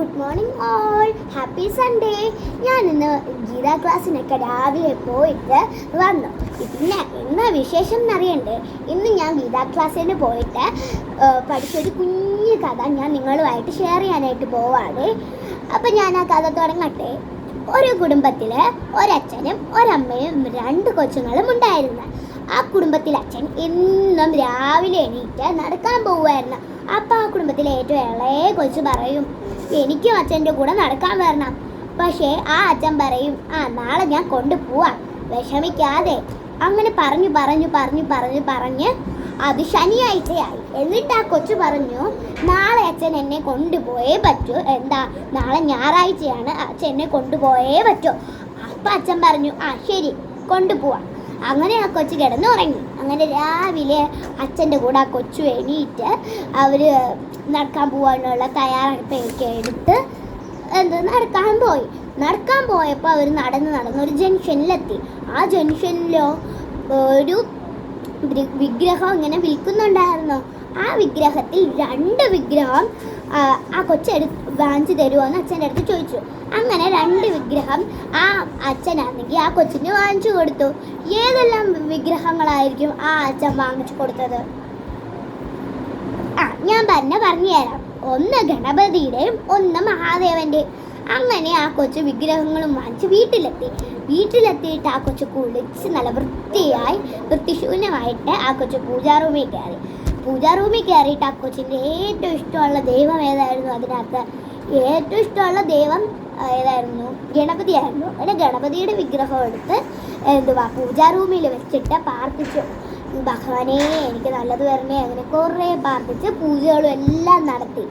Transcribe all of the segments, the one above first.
Good morning all happy Sunday ഞാൻ ഇന്ന് ഗീത ക്ലാസ്സിനൊക്കെ രാവിലെ പോയിട്ട് വന്നു. പിന്നെ എന്നാ വിശേഷം എന്നറിയണ്ടേ? ഇന്ന് ഞാൻ ഗീത ക്ലാസ്സിന് പോയിട്ട് പഠിച്ചൊരു കുഞ്ഞു കഥ ഞാൻ നിങ്ങളുമായിട്ട് ഷെയർ ചെയ്യാനായിട്ട് പോവാണ്. അപ്പം ഞാൻ ആ കഥ തുടങ്ങട്ടെ. ഒരു കുടുംബത്തിൽ ഒരച്ഛനും ഒരമ്മയും രണ്ട് കൊച്ചുങ്ങളും ഉണ്ടായിരുന്നു. ആ കുടുംബത്തിലെ അച്ഛൻ എന്നും രാവിലെ എണീറ്റ് നടക്കാൻ പോവുമായിരുന്നു അപ്പം ആ കുടുംബത്തിലെ ഏറ്റവും ഇളയ കൊച്ചു പറയും എനിക്കും അച്ഛന്റെ കൂടെ നടക്കാൻ വരണം. പക്ഷേ ആ അച്ഛൻ പറയും ആ നാളെ ഞാൻ കൊണ്ടുപോവാം. വിഷമിക്കാതെ. അങ്ങനെ പറഞ്ഞു പറഞ്ഞു പറഞ്ഞു പറഞ്ഞു പറഞ്ഞ് അത് ശനിയാഴ്ചയായി. എന്നിട്ട് ആ കൊച്ചു പറഞ്ഞു നാളെ അച്ഛൻ എന്നെ കൊണ്ടുപോയേ പറ്റൂ. എന്താ? നാളെ ഞായറാഴ്ചയാണ്. അച്ഛൻ എന്നെ കൊണ്ടുപോയേ പറ്റൂ. അപ്പം അച്ഛൻ പറഞ്ഞു ആ ശരി കൊണ്ടുപോവാം. അങ്ങനെ ആ കൊച്ചു കിടന്നുറങ്ങി. അങ്ങനെ രാവിലെ അച്ഛന്റെ കൂടെ ആ കൊച്ചു എണീറ്റ് അവർ നടക്കാൻ പോകാനുള്ള തയ്യാറെടുപ്പൊക്കെ എടുത്ത് എന്ത് നടക്കാൻ പോയി. നടക്കാൻ പോയപ്പോൾ അവർ നടന്ന് നടന്ന് ഒരു ജംഗ്ഷനിലെത്തി. ആ ജംഗ്ഷനിലോ ഒരു വിഗ്രഹം ഇങ്ങനെ വിൽക്കുന്നുണ്ടായിരുന്നു. ആ വിഗ്രഹത്തിൽ രണ്ട് വിഗ്രഹം ആ, കൊച്ചെടു വാങ്ങിച്ചു തരുമോ എന്ന് അച്ഛന്റെ അടുത്ത് ചോദിച്ചു. അങ്ങനെ രണ്ട് വിഗ്രഹം ആ അച്ഛനാണെങ്കിൽ ആ കൊച്ചിന് വാങ്ങിച്ചു കൊടുത്തു. ഏതെല്ലാം വിഗ്രഹങ്ങളായിരിക്കും ആ അച്ഛൻ വാങ്ങിച്ചു കൊടുത്തത്? ആ ഞാൻ പറഞ്ഞ പറഞ്ഞു തരാം ഒന്ന് ഗണപതിയുടെയും ഒന്ന് മഹാദേവന്റെയും അങ്ങനെ ആ കൊച്ചു വിഗ്രഹങ്ങളും വാങ്ങിച്ച് വീട്ടിലെത്തി. വീട്ടിലെത്തിയിട്ട് ആ കൊച്ചു കുളിച്ച് നല്ല വൃത്തിയായി വൃത്തിശൂന്യമായിട്ട് ആ കൊച്ചു പൂജാ റൂമിൽ കയറി. പൂജാ റൂമിൽ കയറിയിട്ട് ആ കൊച്ചിന്റെ ഏറ്റവും ഇഷ്ടമുള്ള ദൈവം ഏതായിരുന്നു അതിനകത്ത്? ഏറ്റവും ഇഷ്ടമുള്ള ദൈവം ഏതായിരുന്നു? ഗണപതിയായിരുന്നു. അങ്ങനെ ഗണപതിയുടെ വിഗ്രഹം എടുത്ത് എന്തുവാ പൂജാ റൂമിൽ വെച്ചിട്ട് പ്രാർത്ഥിച്ചു. ഭഗവാനെ എനിക്ക് നല്ലത് വരണേ. അങ്ങനെ കുറേ പ്രാർത്ഥിച്ച് പൂജകളും എല്ലാം നടത്തി.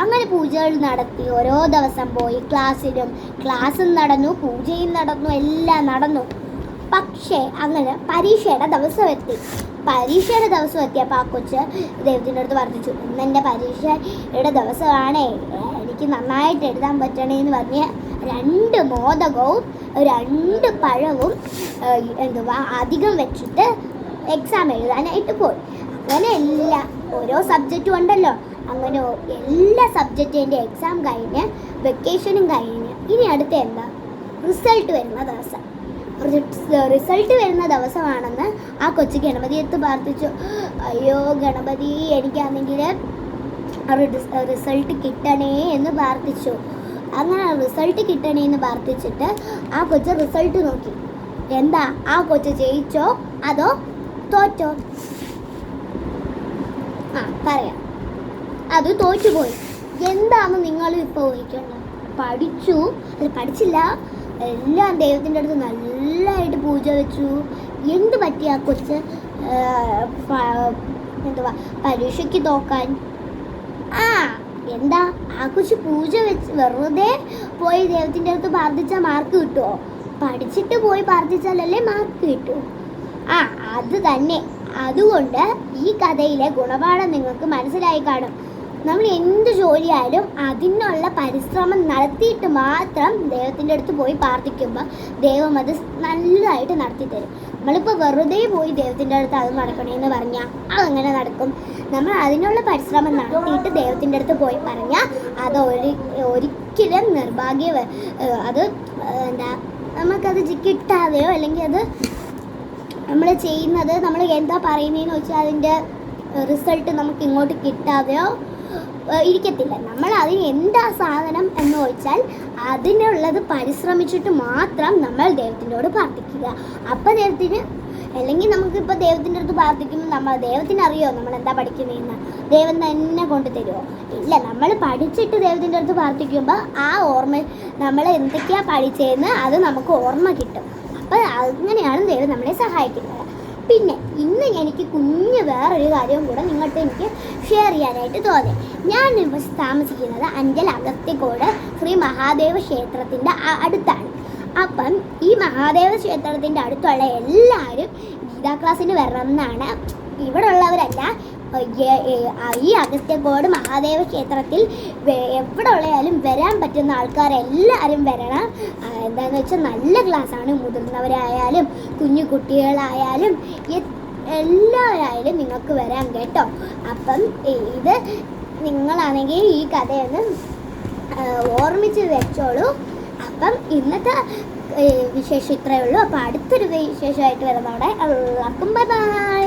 അങ്ങനെ പൂജകൾ നടത്തി. ഓരോ ദിവസം പോയി ക്ലാസ്സിലും ക്ലാസ്സും നടന്നു പൂജയും നടന്നു എല്ലാം നടന്നു. പക്ഷേ അങ്ങനെ പരീക്ഷയുടെ ദിവസം എത്തി പരീക്ഷയുടെ ദിവസം എത്തിയപ്പോൾ ആ കൊച്ച് ദൈവത്തിന്റെ അടുത്ത് വർദ്ധിച്ചു ഇന്ന് എന്റെ പരീക്ഷയുടെ ദിവസമാണേ. എനിക്ക് നന്നായിട്ട് എഴുതാൻ പറ്റണേ എന്ന് പറഞ്ഞ് രണ്ട് മോദകവും രണ്ട് പഴവും എന്തുവാ അധികം വെച്ചിട്ട് എക്സാം എഴുതാനായിട്ട് പോയി. അങ്ങനെ എല്ലാ ഓരോ സബ്ജക്റ്റും ഉണ്ടല്ലോ. അങ്ങനെ എല്ലാ സബ്ജക്റ്റിന്റെ എക്സാം കഴിഞ്ഞ് വെക്കേഷനും കഴിഞ്ഞ്. ഇനി അടുത്ത എന്താ? റിസൾട്ട് വരുന്ന ദിവസം. റിസൾട്ട് വരുന്ന ദിവസമാണെന്ന് ആ കൊച്ചു ഗണപതി എത്തു പ്രാർത്ഥിച്ചു. അയ്യോ ഗണപതി എനിക്കാണെങ്കിൽ റിസൾട്ട് കിട്ടണേ എന്ന് പ്രാർത്ഥിച്ചു. അങ്ങനെ റിസൾട്ട് കിട്ടണേ എന്ന് പ്രാർത്ഥിച്ചിട്ട് ആ കൊച്ചു റിസൾട്ട് നോക്കി. എന്താ? ആ കൊച്ചു ജയിച്ചോ? അതോ തോറ്റോ? ആ പറയാം. അത് തോറ്റുപോയി. എന്താണ് നിങ്ങൾ ഇപ്പോൾ ഊഹിക്കേണ്ടത് പഠിച്ചു. അത് പഠിച്ചില്ല. എല്ലാം ദൈവത്തിന്റെ അടുത്ത് നല്ലതായിട്ട് പൂജ വെച്ചു. എന്ത് പറ്റി ആ കൊച്ച്? എന്തുവാ? പരീക്ഷയ്ക്ക് നോക്കാൻ ആ എന്താ? ആ കൊച്ച് പൂജ വെച്ച് വെറുതെ പോയി ദൈവത്തിന്റെ അടുത്ത് പ്രാർത്ഥിച്ചാൽ മാർക്ക് കിട്ടുമോ പഠിച്ചിട്ട് പോയി പ്രാർത്ഥിച്ചാലല്ലേ മാർക്ക് കിട്ടൂ. ആ അത് തന്നെ. അതുകൊണ്ട് ഈ കഥയിലെ ഗുണപാഠം നിങ്ങൾക്ക് മനസ്സിലായി കാണും. നമ്മൾ എന്ത് ജോലിയായാലും അതിനുള്ള പരിശ്രമം നടത്തിയിട്ട് മാത്രം ദൈവത്തിന്റെ അടുത്ത് പോയി പ്രാർത്ഥിക്കുമ്പോൾ ദൈവം അത് നല്ലതായിട്ട് നടത്തി തരും നമ്മളിപ്പോൾ വെറുതെ പോയി ദൈവത്തിന്റെ അടുത്ത് അത് നടക്കണേന്ന് പറഞ്ഞാൽ അതങ്ങനെ നടക്കും. നമ്മൾ അതിനുള്ള പരിശ്രമം നടത്തിയിട്ട് ദൈവത്തിന്റെ അടുത്ത് പോയി പറഞ്ഞാൽ അത് ഒരു ഒരിക്കലും നിർഭാഗ്യ അത് എന്താ നമുക്കത് കിട്ടാതെയോ അല്ലെങ്കിൽ അത് നമ്മൾ ചെയ്യുന്നത് നമ്മൾ എന്താ പറയുന്നതെന്ന് വെച്ചാൽ അതിന്റെ റിസൾട്ട് നമുക്ക് ഇങ്ങോട്ട് കിട്ടാതെയോ ഇരിക്കത്തില്ല. നമ്മൾ അതിന് എന്താ സാധനം എന്ന് വെച്ചാൽ അതിനുള്ളത് പരിശ്രമിച്ചിട്ട് മാത്രം നമ്മൾ ദൈവത്തിനോട് പ്രാർത്ഥിക്കുക. അപ്പം ദൈവത്തിന് അല്ലെങ്കിൽ നമുക്കിപ്പോൾ ദൈവത്തിന്റെ അടുത്ത് പ്രാർത്ഥിക്കുമ്പോൾ നമ്മൾ ദൈവത്തിന് അറിയോ നമ്മൾ എന്താ പഠിക്കുന്നതെന്ന്? ദൈവം തന്നെ കൊണ്ടു തരുമോ ഇല്ല നമ്മൾ പഠിച്ചിട്ട് ദൈവത്തിന്റെ അടുത്ത് പ്രാർത്ഥിക്കുമ്പോൾ ആ ഓർമ്മ നമ്മൾ എന്തൊക്കെയാണ് പഠിച്ചതെന്ന് അത് നമുക്ക് ഓർമ്മ കിട്ടും. അപ്പം അങ്ങനെയാണ് ദൈവം നമ്മളെ സഹായിക്കുന്നത്. പിന്നെ ഇന്ന് എനിക്ക് കുഞ്ഞ് വേറൊരു കാര്യവും കൂടെ നിങ്ങൾക്ക് എനിക്ക് ഷെയർ ചെയ്യാനായിട്ട് തോന്നി. ഞാൻ ഇപ്പോൾ താമസിക്കുന്നത് അഞ്ചൽ അഗസ്ത്യക്കോട് ശ്രീ മഹാദേവ ക്ഷേത്രത്തിന്റെ അടുത്താണ്. അപ്പം ഈ മഹാദേവ ക്ഷേത്രത്തിന്റെ അടുത്തുള്ള എല്ലാവരും ഗീതാ ക്ലാസ്സിന് വരണം എന്നാണ് ഇവിടെ ഉള്ളവരല്ല ഈ അഗസ്ത്യകോട് മഹാദേവ ക്ഷേത്രത്തിൽ എവിടെ ഉള്ളയാലും വരാൻ പറ്റുന്ന ആൾക്കാരെല്ലാവരും വരണം. എന്താണെന്ന് വെച്ചാൽ നല്ല ക്ലാസ്സാണ് മുതിർന്നവരായാലും കുഞ്ഞു കുട്ടികളായാലും എല്ലാവരായാലും നിങ്ങൾക്ക് വരാം കേട്ടോ. അപ്പം ഇത് നിങ്ങളാണെങ്കിൽ ഈ കഥയൊന്ന് ഓർമ്മിച്ച് വെച്ചോളൂ. അപ്പം ഇന്നത്തെ വിശേഷം ഇത്രയേ ഉള്ളൂ. അപ്പം അടുത്തൊരു വിശേഷമായിട്ട് വരുന്നവിടെ എല്ലാവർക്കും ബൈ ബൈ.